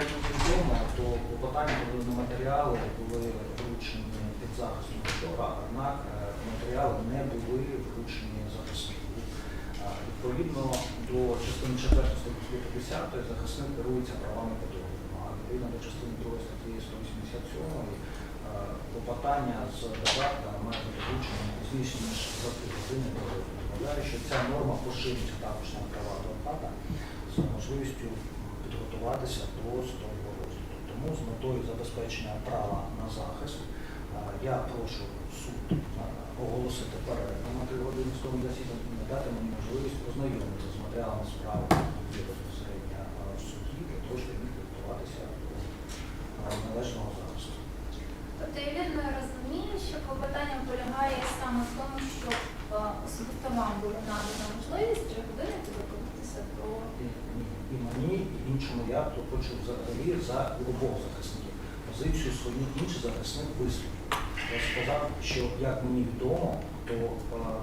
як відомо, то клопотання на матеріали були вручені під захистом вчора, однак е, матеріали не були вручені захиснику. Відповідно до частини 4 статті 50 захисник керується правами підрозділу, а відповідно до частини 2 статті 187 е, клопотання з додатка має бути вручені не пізніше, ніж за години до розгляду. Що ця норма поширюється також на права адвоката з можливістю підготуватися до судового розгляду. Тому з метою забезпечення права на захист е, я прошу суд е, оголосити перерву на три години судового засідання і надати мені можливість ознайомитися з матеріалами справи, які є безпосередньо е, в суді, для того, щоб міг підготуватися до е, належного захисту. Тобто я вірно розумію, що клопотання полягає саме в тому, що е, особисто вам було надана можливість три години підготуватися до І, і іншому я то хочу взагалі за обох захисників. Позицію свою інший захисник висловив. Я сказав, що як мені відомо, то е,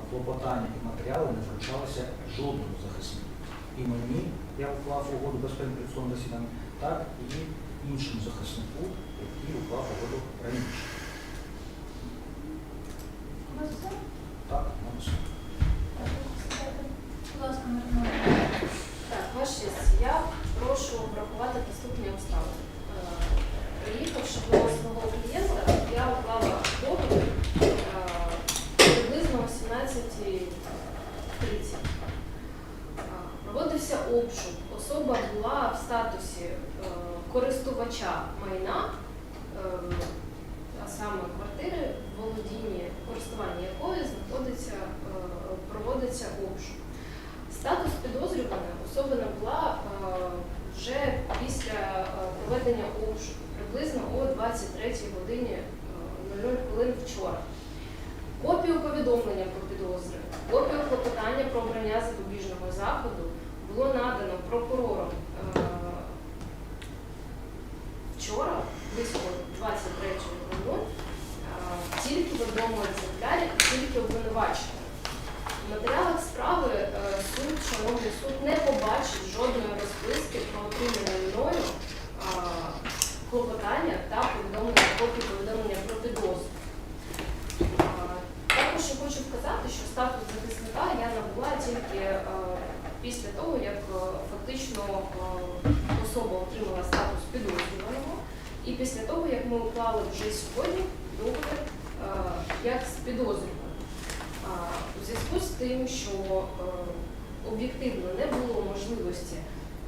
клопотання і матеріали не вручалися жодному захиснику. І мені я уклав угоду безпеки перед так і іншому захиснику, який уклав угоду раніше. У вас все? Так, на все. Будь ласка, Марина. Так, ваша честь, я прошу врахувати наступні обставини. Е, Приїхавши до свого клієнта, я уклала договір е, приблизно о 17.30. Е, Проводився обшук. Особа була в статусі е, користувача майна, е, а саме квартири, в володінні користування якої знаходиться, е, проводиться обшук. Статус підозрюваної була е, вже після е, проведення обшуку, приблизно о 23 годині е, 00 хвилин вчора. Копію повідомлення про підозри, копію клопотання про обрання запобіжного заходу було надано прокурором е, вчора, близько 23.00, е, тільки в одному екземплярі, тільки обвинувачення. В матеріалах справи е, суд, шановний суд, не побачив жодної розписки про отримання мною е, клопотання та повідомлення копії повідомлення про підозру. Е, Також я хочу вказати, що статус захисника я набула тільки е, після того, як е, фактично е, особа отримала статус підозрюваного, і після того, як ми уклали вже сьогодні договір е, як з підозрюваним. А, У зв'язку з тим, що е, об'єктивно не було можливості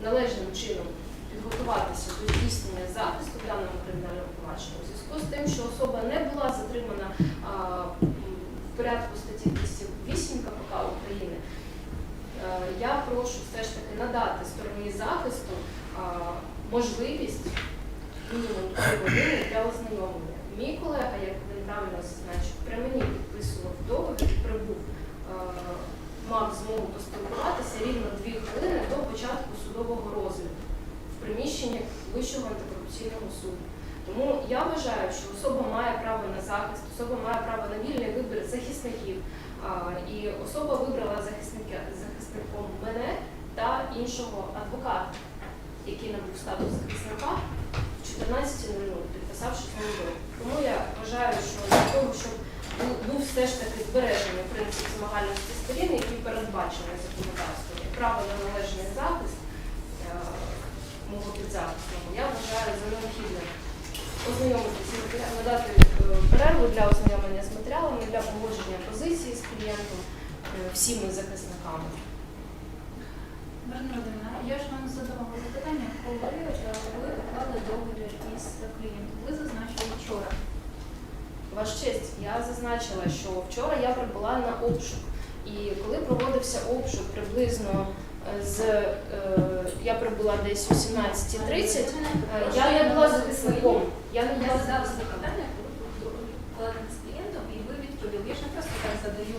належним чином підготуватися до здійснення захисту в даному кримінальному провадженні, у зв'язку з тим, що особа не була затримана а, в порядку статті 208 КПК України, е, я прошу все ж таки надати стороні захисту а, можливість мінімум 3 години для ознайомлення. Мій колега, як він правильно зазначив, при мені підписував договір, прибув, е, мав змогу поспілкуватися рівно 2 хвилини до судового розгляду в приміщенні Вищого антикорупційного суду. Тому я вважаю, що особа має право на захист, особа має право на вільний вибір захисників. І особа вибрала захисника захисником мене та іншого адвоката, який набув статус захисника в 14.00, підписавши договір. Тому я вважаю, що для того, щоб був все ж таки збережений принцип змагальності сторін, який передбачений законодавством, право на належний захист всіми захисниками. Родина, я ж вам задавала запитання, коли е, ви уклали договір із клієнтом. Ви зазначили вчора. Ваш честь, я зазначила, що вчора я прибула на обшук. І коли проводився обшук приблизно е, з е, я прибула десь о 17.30, е, я не була захисником. Я не була задала запитання, коли ви з клієнтом, і ви відповіли. Я ж не просто так задаю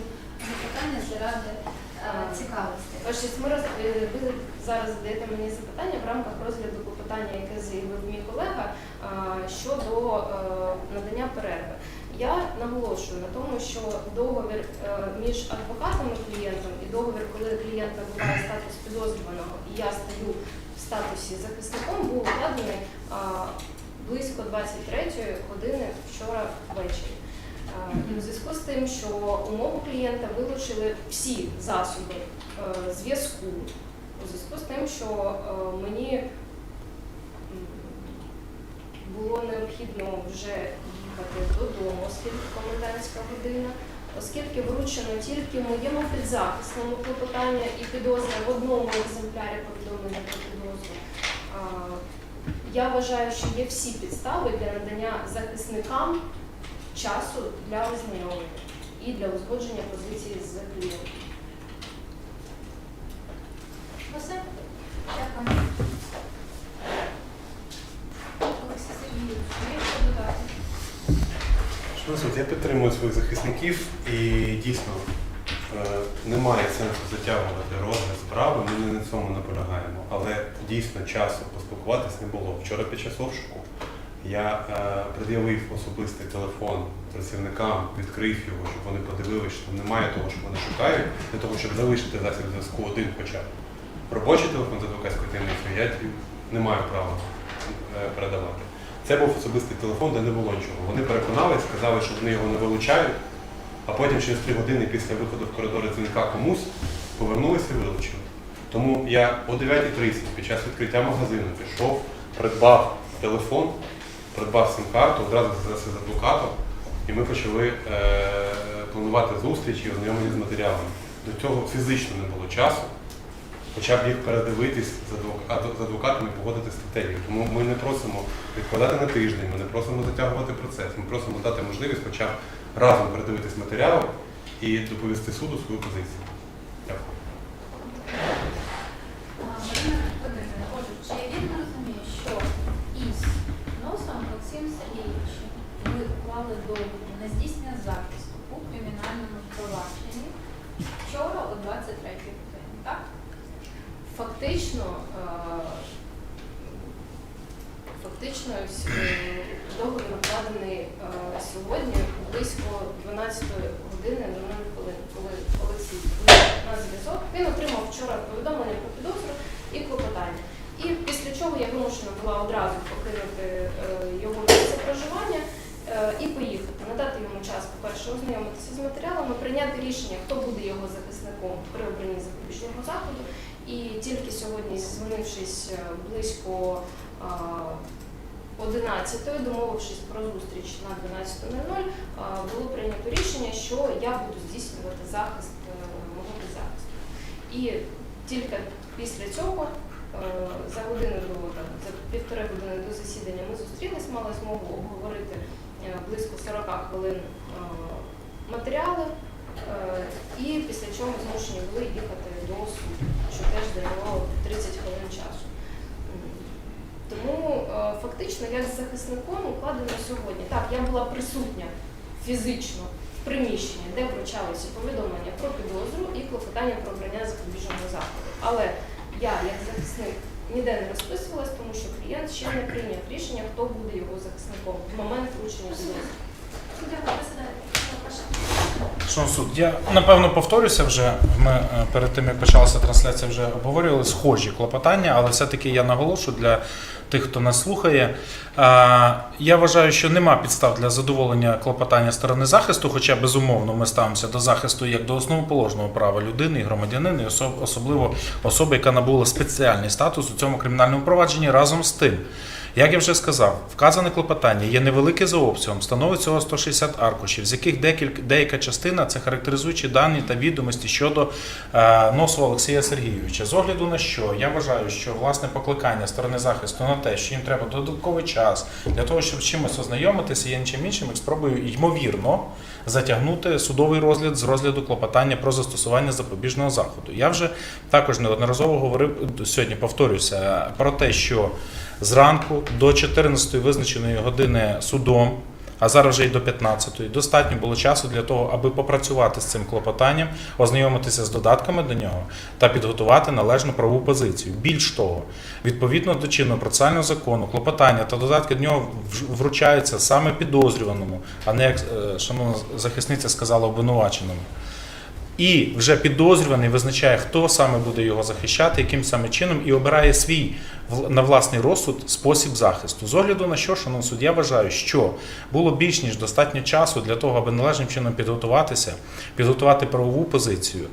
запитання заради е, цікавості. Честь, ми роз... е, ви зараз задаєте мені запитання в рамках розгляду клопотання, яке заявив мій колега щодо е, надання перерви. Я наголошую на тому, що договір між адвокатом і клієнтом і договір, коли клієнт набуває статус підозрюваного, і я стаю в статусі захисником був укладений близько 23 години вчора ввечері. А, І у зв'язку з тим, що у мого клієнта вилучили всі засоби е, зв'язку, у зв'язку з тим, що е, мені було необхідно вже їхати додому, оскільки комендантська година, оскільки вручено тільки моєму підзахисному клопотання і підозри в одному екземплярі повідомлення про підозру. Я вважаю, що є всі підстави для надання захисникам часу для ознайомлення і для узгодження позиції з клієнтом. Все? Дякую. Олексій Сергійович, є що додати? Я підтримую своїх захисників і дійсно е, немає сенсу затягувати розгляд справи, ми не на цьому наполягаємо. Але дійсно часу поспілкуватись не було. Вчора під час обшуку я е, пред'явив особистий телефон працівникам, відкрив його, щоб вони подивилися, що там немає того, що вони шукають, для того, щоб залишити засіб зв'язку один хоча б. Робочий телефон з адвокатською таємницею я не маю права е, передавати. Це був особистий телефон, де не було нічого. Вони переконались, сказали, що вони його не вилучають, а потім через три години після виходу в коридори дзвінка комусь повернулися і вилучили. Тому я о 9.30 під час відкриття магазину пішов, придбав телефон, придбав сим-карту, одразу зв'язався з адвокатом, і ми почали е, планувати зустрічі і ознайомлення з матеріалами. До цього фізично не було часу хоча б їх передивитись з адвокатами і погодити стратегію. Тому ми не просимо відкладати на тиждень, ми не просимо затягувати процес. Ми просимо дати можливість хоча б разом передивитись матеріали і доповісти суду свою позицію. Дякую. А, Марина Вадимівна, отже, чи я вірно розумію, що із носом Олексієм Сергійовичем ви уклали договір на здійснення захисту у кримінальному провадженні вчора о 23 годині, так? Фактично, е, фактично е, договір укладений е, сьогодні близько 12 години до 0 хвилин, коли Олексій на зв'язок. Він отримав вчора повідомлення про підозру після я вимушена була одразу покинути е, його місце проживання е, і поїхати, надати йому час, по-перше, ознайомитися з матеріалами, прийняти рішення, хто буде його захисником при обранні запобіжного заходу. І тільки сьогодні, зізвонившись е, близько 11, домовившись про зустріч на 12.00, було прийнято рішення, що я буду здійснювати захист мого підзахисту. І тільки після цього, за годину до за півтори години до засідання, ми зустрілись, мали змогу обговорити е, близько 40 хвилин е, матеріали. Е, І після чого змушені були їхати до суду, що теж зайняло 30 хвилин часу. Тому е, фактично як з захисником укладено сьогодні. Так, я була присутня фізично в приміщенні, де вручалися повідомлення про підозру і клопотання про обрання запобіжного заходу. Але я, як захисник, ніде не розписувалась, тому що клієнт ще не прийняв рішення, хто буде його захисником в момент вручення підозри. Шон. Суд, я напевно повторюся вже. Ми е, перед тим як почалася трансляція, вже обговорювали схожі клопотання, але все-таки я наголошу для тих, хто нас слухає. Я вважаю, що нема підстав для задоволення клопотання сторони захисту, хоча безумовно ми ставимося до захисту як до основоположного права людини і громадянина, і особ- особливо особи, яка набула спеціальний статус у цьому кримінальному провадженні разом з тим. Як я вже сказав, вказане клопотання є невелике за обсягом, становить всього 160 аркушів, з яких декілька, деяка частина це характеризуючі дані та відомості щодо е, носу Олексія Сергійовича. З огляду на що я вважаю, що власне покликання сторони захисту на те, що їм треба додатковий час для того, щоб чимось ознайомитися, я нічим іншим, як спробую ймовірно затягнути судовий розгляд з розгляду клопотання про застосування запобіжного заходу. Я вже також неодноразово говорив сьогодні, повторюся про те, що зранку до 14 визначеної години судом, а зараз вже й до 15-ї, достатньо було часу для того, аби попрацювати з цим клопотанням, ознайомитися з додатками до нього та підготувати належну правову позицію. Більш того, відповідно до чинного процесуального закону, клопотання та додатки до нього вручаються саме підозрюваному, а не як е, шановна захисниця сказала обвинуваченому. І вже підозрюваний визначає, хто саме буде його захищати, яким саме чином, і обирає свій на власний розсуд спосіб захисту. З огляду на що, шановний суд, я вважаю, що було більш ніж достатньо часу для того, аби належним чином підготуватися, підготувати правову позицію,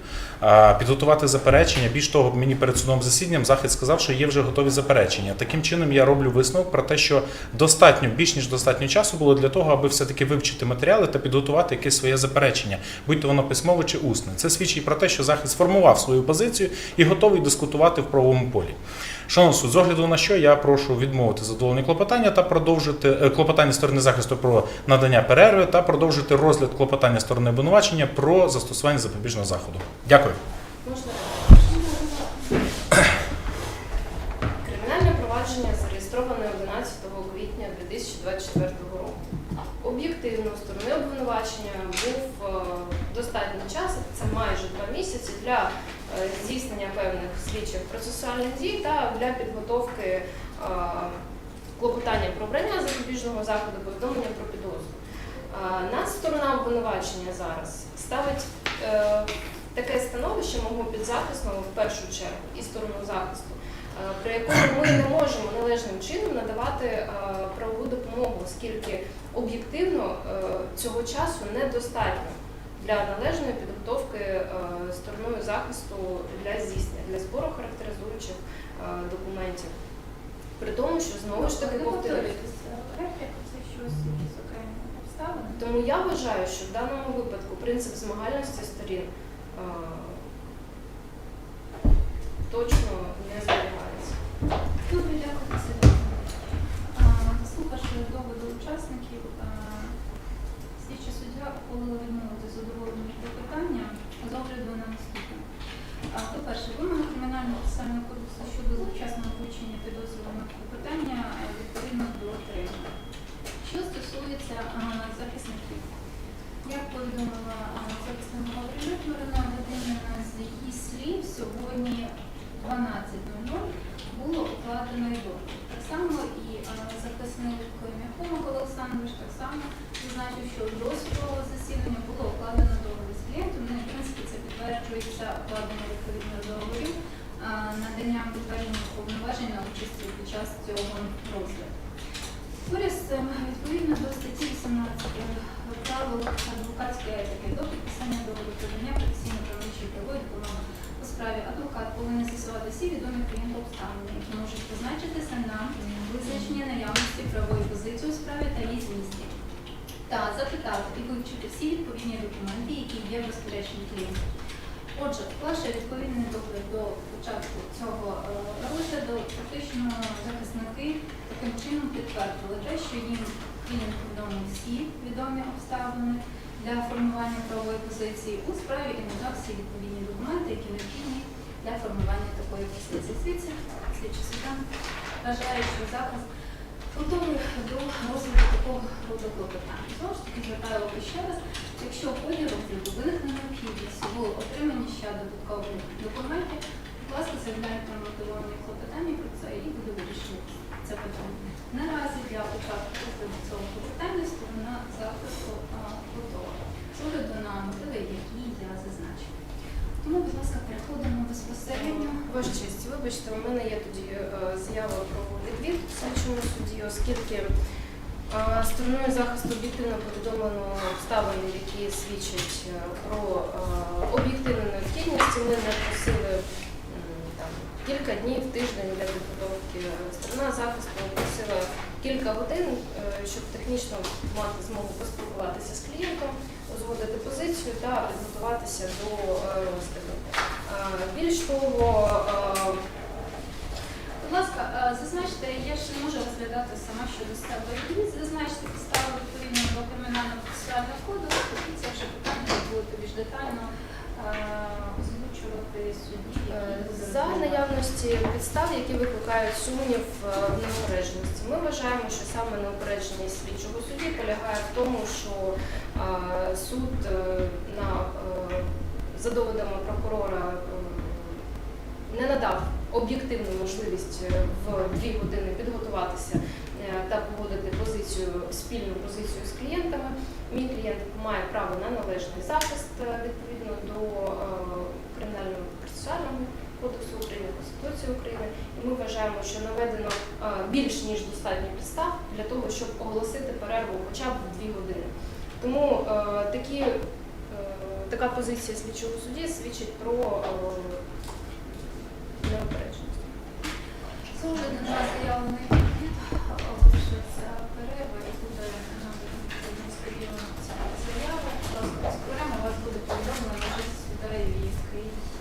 підготувати заперечення. Більш того, мені перед судовим засіданням захист сказав, що є вже готові заперечення. Таким чином я роблю висновок про те, що достатньо більш ніж достатньо часу було для того, аби все-таки вивчити матеріали та підготувати якесь своє заперечення, будь то воно письмове чи усне. Це свідчить про те, що захист сформував свою позицію і готовий дискутувати в правовому полі. Шановний суд, з огляду на що я прошу відмовити задоволення клопотання та продовжити е, клопотання сторони захисту про надання перерви та продовжити розгляд клопотання сторони обвинувачення про застосування запобіжного заходу. Дякую. Можна? Кримінальне провадження зареєстроване 11 квітня 2024 року. Об'єктивно, сторони обвинувачення був е, достатньо часу, це майже два місяці для здійснення певних слідчих процесуальних дій та для підготовки е, клопотання про обрання запобіжного заходу повідомлення про підозру. Е, Нас сторона обвинувачення зараз ставить е, таке становище мого підзахисного в першу чергу і сторону захисту, е, при якому ми не можемо належним чином надавати е, правову допомогу, оскільки об'єктивно е, цього часу недостатньо для належної підготовки е, стороною захисту для здійснення для збору характеризуючих е, документів. При тому, що знову ж таки повторюю. окремі обставини. Тому я вважаю, що в даному випадку принцип змагальності сторін е, точно ухвалила відмовити задоволення питання з огляду на наступне. По-перше, вимоги кримінального процесуального кодексу щодо завчасного включення підозрюваного питання відповідно до отримання. Що стосується а, захисників, як повідомила а, захисна Гаврилюк Марина Вадимівна, з її слів сьогодні 12.00 було укладено і договір. Так само і а, захисник Міхомик Олександрович так само зазначив, що до судового засідання було укладено договір з клієнтом. Ну, і, в принципі, це підтверджується укладення відповідно договорів, а, наданням підтвердження повноважень на участі під час цього розгляду. Поряд з цим, відповідно до статті 18 правил адвокатської етики до підписання договору про надання професійно-правової правової допомоги у справі адвокат повинен з'ясувати всі відомі клієнту обставини, які можуть позначитися на визначення наявності правової позиції у справі та її змісті, та запитати і вивчити всі відповідні документи, які є в розпорядженні клієнта. Отже, вклавши відповідний догляд до початку цього е, розгляду, захисники таким чином підтвердили те, що їм клієнт повідомив всі відомі обставини для формування правової позиції у справі і надав всі відповідні документи, які необхідні для формування такої позиції. Слідчі слідчі суддя вважає, що захист готовий до розгляду такого роду клопотання. Знову ж таки, звертаю увагу ще раз, якщо в ході розгляду виникне необхідність в отриманні ще додаткових документів, будь ласка, заявляйте мотивовані клопотання про це і буде вирішено це питання. Наразі для початку розгляду цього клопотання сторона захисту а, готова. З огляду на мотиви, які я зазначила. Тому, будь ласка, переходимо Ваша честь, вибачте, у мене є тоді е, заява про відвід в слідчому суді, оскільки е, стороною захисту об'єктивно повідомлено обставини, які свідчать е, про е, об'єктивну необхідність. Ми не просили там, кілька днів, тиждень для підготовки. Сторона захисту просила кілька годин, е, щоб технічно мати змогу поспілкуватися з клієнтом, узгодити позицію та підготуватися до е, розгляду. Е, Більш того, е, Будь ласка, е, зазначте, я ж не можу розглядати сама щодо себе зазначте підстави відповідно до кримінального процесуального кодексу, і це вже питання ви будете більш детально озвучувати судді. за наявності підстав, які викликають сумнів в неупередженості, ми вважаємо, що саме неупередженість слідчого судді полягає в тому, що суд на за доводами прокурора не надав об'єктивну можливість е, в дві години підготуватися е, та погодити позицію спільну позицію з клієнтами. Мій клієнт має право на належний захист е, відповідно до кримінального процесуального кодексу України, Конституції України, і Ми вважаємо, що наведено більш ніж достатньо підстав для того, щоб оголосити перерву хоча б в дві години. Тому такі, така позиція слідчого судді свідчить про е, неупередженість. Суд на заявлений відвід оголошується перерва і буде сподівається заява. Будь ласка, у вас буде повідомлення на житті світареві з Києва.